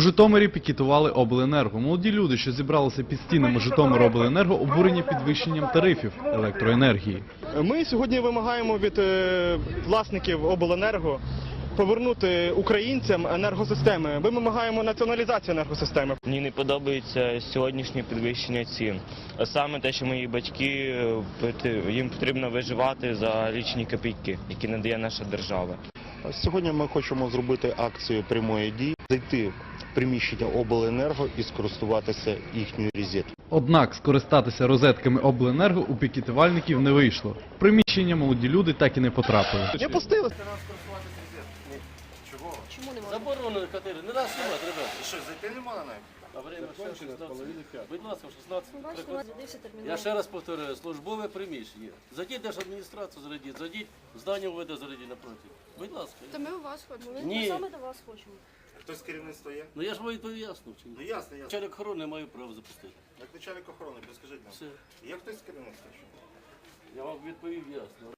Житомирі пікетували обленерго. Молоді люди, що зібралися під стінами Житомиробленерго, обурені підвищенням тарифів електроенергії. Ми сьогодні вимагаємо від е, власників обленерго повернути українцям енергосистеми. Ми вимагаємо націоналізації енергосистеми. Мені не подобається сьогоднішнє підвищення цін. А саме те, що мої батьки е, їм потрібно виживати за лічні копійки, які надає наша держава. Сьогодні ми хочемо зробити акцію прямої дії, зайти приміщення обленерго і скористуватися їхньою розеткою. Однак скористатися розетками обленерго у пікетувальників не вийшло. В приміщення молоді люди так і не потрапили. Не пустили. Заборонено катери, не раз знімати, ребята. Що, зайти не можна навіть? А время ще 16. Будь ласка, в 16. Бачите, у нас відбився термінал. Я ще раз повторюю, службове приміщення. Зайдіть держадміністрацію, зайдіть, зайдіть, здання УВД зайдіть напроти. Будь ласка. Та ми у вас ходимо. Ми, Ні. ми саме до вас хочемо. Хтось з керівництва є? Ну я ж вам поясню. чи ні? Ну ясно, ясно. Начальник охорони маю право запустити. Як начальник охорони, підскажіть нам. Все. Є хтось з керівництва? що? Я вам відповів ясно.